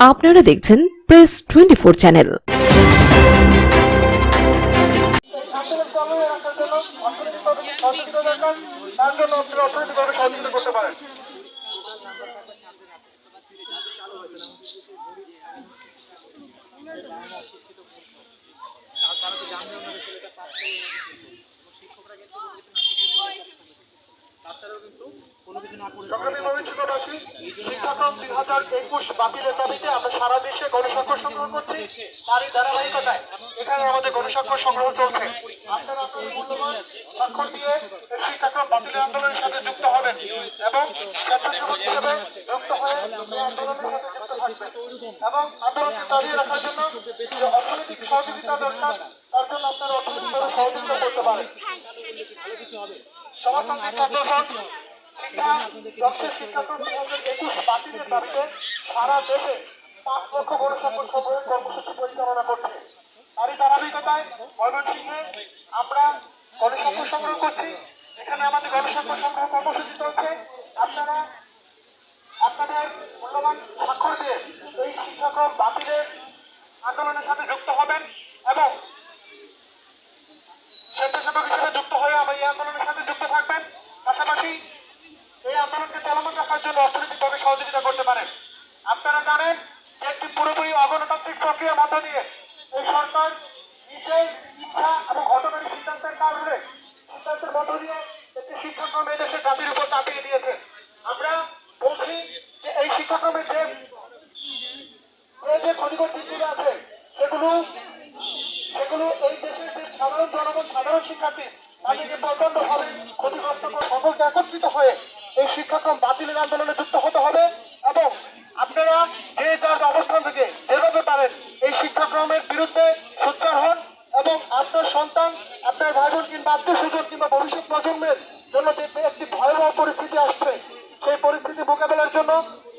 আপনারা দেখছেন press twenty four channel আন্দোলন চালু রাখার জন্য অর্থনৈতিকভাবে সহযোগিতা শিক্ষাক্রম দুই হাজার একুশ বাতিলের দাবিতে আমরা সারা দেশে গণস্বাক্ষর সংগ্রহ করছি। এখানে আমাদের গণস্বাক্ষর সংগ্রহ আন্দোলনের সাথে যুক্ত হবেন এবং স্বেচ্ছাসেবক সমাজতান্ত্রিক শিক্ষা শিক্ষাক্রম দুই হাজার একুশ বাতিলের দাবিতে সারা দেশে পাঁচ লক্ষ গণস্বাক্ষর সংগ্রহের কর্মসূচি পরিচালনা করছে। তারই ধারাবাহিকতায় ময়মনসিংহে আমরা গণস্বাক্ষর সংগ্রহ করছি। এখানে আমাদের গণস্বাক্ষর সংগ্রহ কর্মসূচি চলছে। আপনারা আপনাদের মূল্যবান স্বাক্ষর দিয়ে এই শিক্ষাক্রম বাতিলের আন্দোলনের সাথে যুক্ত হবেন এবং স্বেচ্ছাসেবক হিসেবে যুক্ত হয়ে আমার এই আন্দোলনের সাথে যুক্ত থাকবেন পাশাপাশি এই আন্দোলনকে জন্য অর্থনৈতিকভাবে সহযোগিতা করতে পারেন আপনারা জানেন যে একটি পুরোপুরি অগণতান্ত্রিক প্রক্রিয়ার মধ্য দিয়ে এই সরকার নিজের ইচ্ছা এবং ঘটনার সিদ্ধান্তের কারণে সিদ্ধান্তের মধ্য দিয়ে একটি শিক্ষাক্রম এই দেশের জাতির উপর চাপিয়ে দিয়েছে। আমরা বলছি যে এই শিক্ষাক্রমের যে যে ক্ষতিকর দিকগুলো আছে, সেগুলো সেগুলো এই দেশের যে সাধারণ জনগণ, সাধারণ শিক্ষার্থী, তাদেরকে প্রচণ্ড ভাবে ক্ষতিগ্রস্ত সকলকে একত্রিত হয়ে এই শিক্ষাক্রম বাতিলের আন্দোলনে যুক্ত হতে হবে এবং আপনারা যে যার অবস্থান থেকে যেভাবে পারেন এই শিক্ষাক্রমের বিরুদ্ধে সোচ্চার হন এবং আপনার সন্তান আপনার ভাই বোন কিংবা আত্মীয় স্বজন কিংবা ভবিষ্যৎ প্রজন্মের জন্য যে একটি ভয়াবহ পরিস্থিতি আসছে, সেই পরিস্থিতি মোকাবেলার জন্য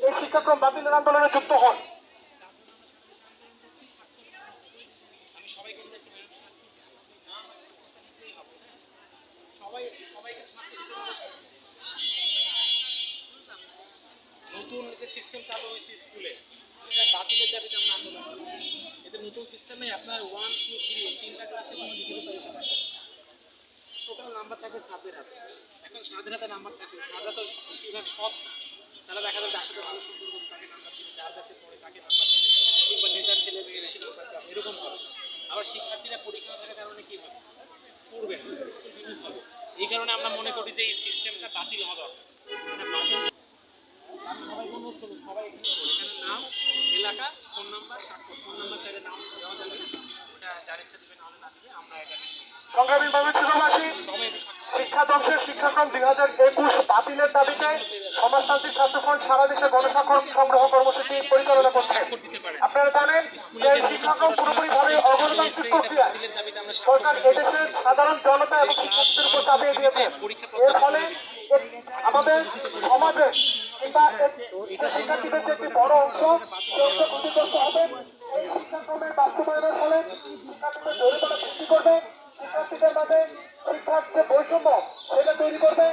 এই শিক্ষাক্রম বাতিলের আন্দোলনে যুক্ত হন। নতুন যে সিস্টেম চালু হয়েছে স্কুলে বাতিলের দাবিতে আমরা আন্দোলন এতে নতুন সিস্টেমে আপনার ওয়ান টু থ্রি তিনটা ক্লাসে কোনো টোটাল নাম্বার থাকে সাতের হাতে। এখন সাতের হাতে নাম্বার থাকে। সাতরা তো বেশিরভাগ সৎ না তারা দেখা যায় যার সাথে ভালো সম্পর্ক তাকে নাম্বার দিবে যার কাছে পড়ে তাকে নাম্বার দিবে কিংবা নেতার ছেলে মেয়ে বেশি নাম্বার এরকম হবে। আবার শিক্ষার্থীরা পরীক্ষা থাকার কারণে কি হবে? পড়বে না। স্কুল বিমুখ হবে। এই কারণে আমরা মনে করি যে এই সিস্টেমটা বাতিল হওয়া দরকার। মানে বাতিল আমি সবাইকে অনুরোধ করব, সবাই এখানে এখানে নাম, এলাকা ফোন নাম্বার স্বাক্ষর। ফোন নাম্বার চাইলে নাম দেওয়া যাবে। ওটা যার ইচ্ছা দেবে, নাহলে না দিবে আমরা নেব। সংগ্রামী ভবিষ্যৎবাসী শিক্ষা শিক্ষাক্রম দুই হাজার একুশ বাতিলের দাবিতে সমাজতান্ত্রিক ছাত্রফ্রন্ট সারা দেশে গণস্বাক্ষর সংগ্রহ কর্মসূচি পরিচালনা করছে। আপনারা জানেন যে শিক্ষাক্রম পুরোপুরিভাবে অগণতান্ত্রিক প্রক্রিয়া। সরকার এদেশের সাধারণ জনতা এবং শিক্ষার্থীদের উপর চাপিয়ে দিয়েছে। এর ফলে আমাদের সমাজে কিংবা শিক্ষার্থীদের যে একটি বড় অংশ সে অংশ ক্ষতিগ্রস্ত হবে এই শিক্ষাক্রমের বাস্তবায়নের ফলে শিক্ষার্থীদের জরিমানা বৃদ্ধি করবে। শিক্ষার্থীদের মাঝে যে বৈষম্য, সেটা তৈরি করবে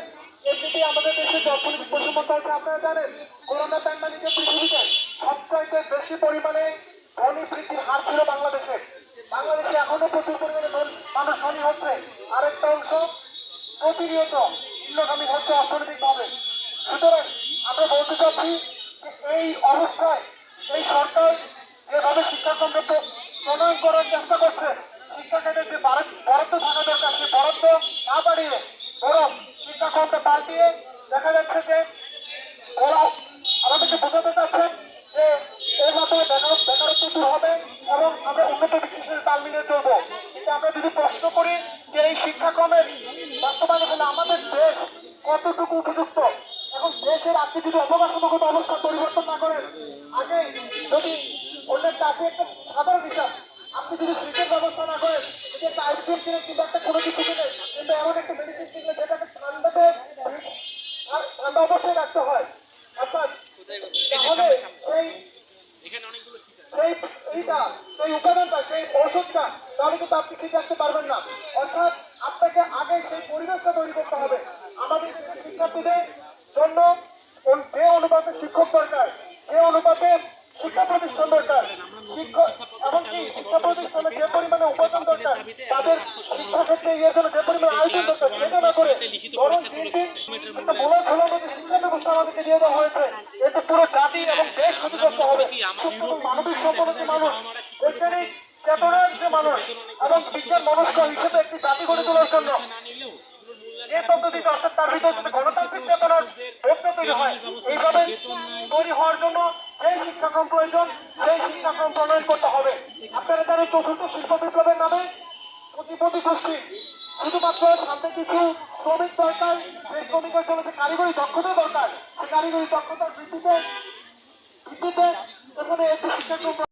এমনিতেই আমাদের দেশে অর্থনৈতিক বৈষম্য চলছে, আপনারা জানেন, করোনা প্যান্ডামিকের পৃথিবীতে সবচাইতে বেশি পরিমাণে ধনী বৃদ্ধির হার ছিল বাংলাদেশে। বাংলাদেশে এখনও প্রচুর পরিমাণে মানুষ ধনী হচ্ছে। আরেকটা অংশ প্রতিনিয়ত নিম্নগামী হচ্ছে অর্থনৈতিকভাবে। সুতরাং আমরা বলতে চাচ্ছি যে এই অবস্থায় এই সরকার যেভাবে শিক্ষাক্রমকে প্র- প্রণয়ন করার চেষ্টা করছে শিক্ষাখাতে যে বারাদ- বরাদ্দ থাকা দরকার সেই বরাদ্দ না বাড়িয়ে বরং শিক্ষাক্রমকে পাল্টিয়ে দেখা যাচ্ছে যে ওরা আমাদেরকে বোঝাতে চাচ্ছেন যে এর মাধ্যমে বেকার- বেকারত্ব দূর হবে এবং আমরা উন্নত বিকশিতের তাল মিলিয়ে চলবো। কিন্তু আমরা যদি প্রশ্ন করি যে এই শিক্ষাক্রমের বাস্তবায়ন হলে আমাদের দেশ কতটুকু উপযুক্ত? এখন দেশের আপনি যদি অবকাঠামোগত অবস্থা পরিবর্তন না করেন আগে যদি অন্যের চাকরি একটা সাধারণ হিসাব আপনি যদি ফ্রিজের ব্যবস্থা না করেন যদি একটা আইসক্রিম কিনে কিংবা একটা কোনো কিছু কিনে কিন্তু এমন একটা মেডিসিন কিনলে যেটাকে ঠান্ডাতে আর ঠান্ডা অবস্থায় রাখতে হয় অর্থাৎ তাহলে সেই সেই এইটা সেই উপাদানটা সেই ঔষধটা তাহলে কিন্তু আপনি ঠিক রাখতে পারবেন না। অর্থাৎ আপনাকে আগে সেই পরিবেশটা তৈরি করতে হবে। আমাদের দেশের শিক্ষার্থীদের জন্য কোন- যে অনুপাতে শিক্ষক দরকার শিক্ষা একটি জাতি গড়ে তোলার জন্য, যে পদ্ধতিতে অর্থাৎ তার ভিতরে এইভাবে তৈরি হওয়ার জন্য সেই শিক্ষাক্রম প্রয়োজন সেই শিক্ষাক্রম প্রণয়ন করতে চতুর্থ শিল্প বিপ্লবের নামে প্রতিপতি গোষ্ঠী, শুধুমাত্র সামনে কিছু শ্রমিক দরকার সেই শ্রমিকের জন্য যে কারিগরি দক্ষতা দরকার সেই কারিগরি দক্ষতার ভিত্তিতে ভিত্তিতে এখানে একটি শিক্ষাক্রম